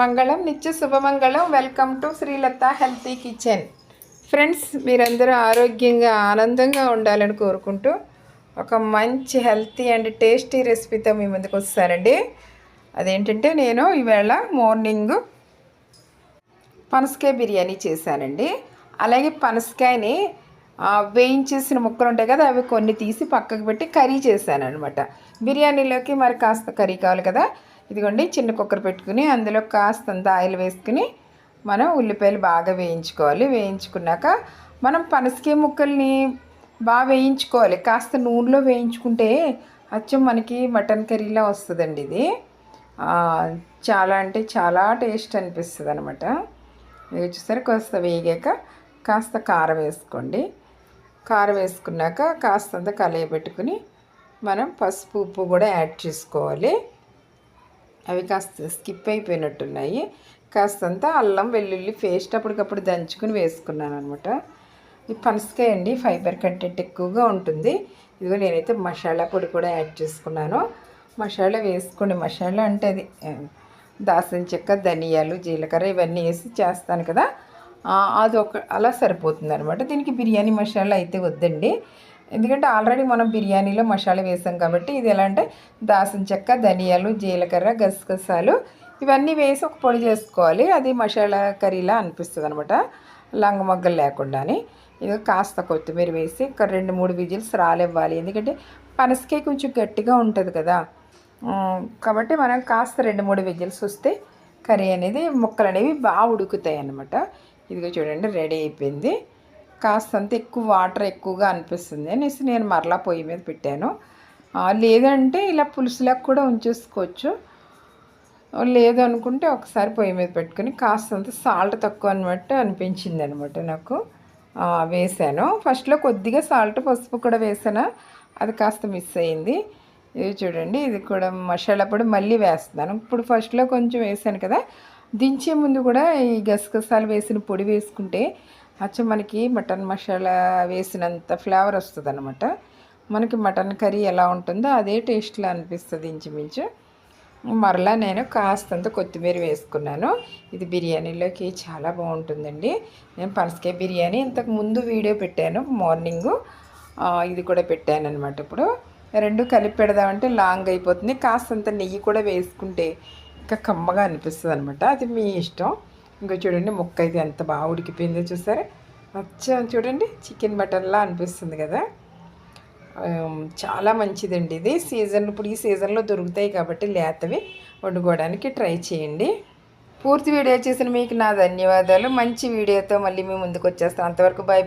మంగళం నిత్య శుభమంగళం. Welcome to Srilatha healthy kitchen. Friends మీరందరూ ఆరోగ్యంగా ఆనందంగా ఉండాలని కోరుకుంటూ ఒక మంచి హెల్తీ అండ్ టేస్టీ రెసిపీతో మీ ముందుకు వస్తానండి. అదేంటంటే నేను ఈవేళ మార్నింగ్ పనసకాయ బిర్యానీ చేశానండి. అలాగే పనసకాయని వేయించేసిన ముక్కలు ఉంటాయి కదా అవి కొన్ని తీసి పక్కకు పెట్టి కర్రీ చేశాను అనమాట బిర్యానీలోకి మరి కాస్త కర్రీ కావాలి కదా ఇదిగోండి చిన్న కుక్కర్ పెట్టుకుని అందులో కాస్తంత ఆయిల్ వేసుకుని మనం ఉల్లిపాయలు బాగా వేయించుకోవాలి. వేయించుకున్నాక మనం పనసకాయ ముక్కల్ని బాగా వేయించుకోవాలి. కాస్త నూనెలో వేయించుకుంటే అచ్చం మనకి మటన్ కర్రీలా వస్తుందండి ఇది. చాలా అంటే చాలా టేస్ట్ అనిపిస్తుంది అనమాట వేచేసరికి కాస్త వేగాక కాస్త కారం వేసుకోండి. కారం వేసుకున్నాక కాస్తంత కలయ పెట్టుకుని మనం పసుపు ఉప్పు కూడా యాడ్ చేసుకోవాలి. అవి కాస్త స్కిప్ అయిపోయినట్టున్నాయి. కాస్తంత అల్లం వెల్లుల్లి పేస్ట్ అప్పటికప్పుడు దంచుకుని వేసుకున్నాను అనమాట ఈ పనసకాయ అండి ఫైబర్ కంటెంట్ ఎక్కువగా ఉంటుంది. ఇదిగో నేనైతే మసాలా పొడి కూడా యాడ్ చేసుకున్నాను. మసాలా వేసుకోండి. మసాలా అంటే అది దాసిన చెక్క ధనియాలు జీలకర్ర ఇవన్నీ వేసి చేస్తాను కదా. అది ఒక అలా సరిపోతుంది అనమాట దీనికి బిర్యానీ మసాలా అయితే వద్దండి. ఎందుకంటే ఆల్రెడీ మనం బిర్యానీలో మసాలా వేసాం కాబట్టి ఇది ఎలా అంటే దాల్చిన చెక్క ధనియాలు జీలకర్ర గసగసాలు ఇవన్నీ వేసి ఒక పొడి చేసుకోవాలి. అది మసాలా కర్రీలా అనిపిస్తుంది అనమాట లంగ మొగ్గలు లేకుండానే. ఇది కాస్త కొత్తిమీర వేసి ఒక రెండు మూడు విజిల్స్ రాలివ్వాలి. ఎందుకంటే పనసకే కొంచెం గట్టిగా ఉంటుంది కదా. కాబట్టి మనం కాస్త రెండు మూడు విజిల్స్ వస్తే కర్రీ అనేది ముక్కలు అనేవి బాగా ఉడుకుతాయి అన్నమాట ఇదిగో చూడండి రెడీ అయిపోయింది. కాస్తంత ఎక్కువ వాటర్ ఎక్కువగా అనిపిస్తుంది. అనేసి నేను మరలా పొయ్యి మీద పెట్టాను. లేదంటే ఇలా పులుసులకు కూడా ఉంచేసుకోవచ్చు. లేదు అనుకుంటే ఒకసారి పొయ్యి మీద పెట్టుకుని కాస్తంత సాల్ట్ తక్కువ అనమాట అనిపించింది అనమాట నాకు వేసాను. ఫస్ట్లో కొద్దిగా సాల్ట్ పసుపు కూడా వేసాను. అది కాస్త మిస్ అయింది ఇది చూడండి ఇది కూడా మసాలా పొడి మళ్ళీ వేస్తున్నాను. ఇప్పుడు ఫస్ట్లో కొంచెం వేసాను కదా. దించే ముందు కూడా ఈ గసగసాలు వేసిన పొడి వేసుకుంటే అచ్చ మనకి మటన్ మసాలా వేసినంత ఫ్లేవర్ వస్తుంది అనమాట మనకి మటన్ కర్రీ ఎలా ఉంటుందో అదే టేస్ట్లో అనిపిస్తుంది ఇంచుమించు. మరలా నేను కాస్తంత కొత్తిమీర వేసుకున్నాను. ఇది బిర్యానీలోకి చాలా బాగుంటుందండి. నేను పనసకాయ బిర్యానీ ఇంతకు ముందు వీడియో పెట్టాను మార్నింగు. ఇది కూడా పెట్టాను అనమాట ఇప్పుడు. రెండు కలిపి పెడదామంటే లాంగ్ అయిపోతుంది. కాస్తంత నెయ్యి కూడా వేసుకుంటే ఇంకా కమ్మగా అనిపిస్తుంది అనమాట అది మీ ఇష్టం. ఇంకా చూడండి ముక్క అయితే ఎంత బాగా ఉడికిపోయిందో చూసారా? అచ్చా చూడండి చికెన్ మటన్లా అనిపిస్తుంది కదా? చాలా మంచిదండి ఇది. సీజన్ ఇప్పుడు ఈ సీజన్లో దొరుకుతాయి కాబట్టి లేతవి వండుకోవడానికి ట్రై చేయండి. పూర్తి వీడియో చేసిన మీకు నా ధన్యవాదాలు. మంచి వీడియోతో మళ్ళీ మీ ముందుకు వచ్చేస్తాను. అంతవరకు బాయ్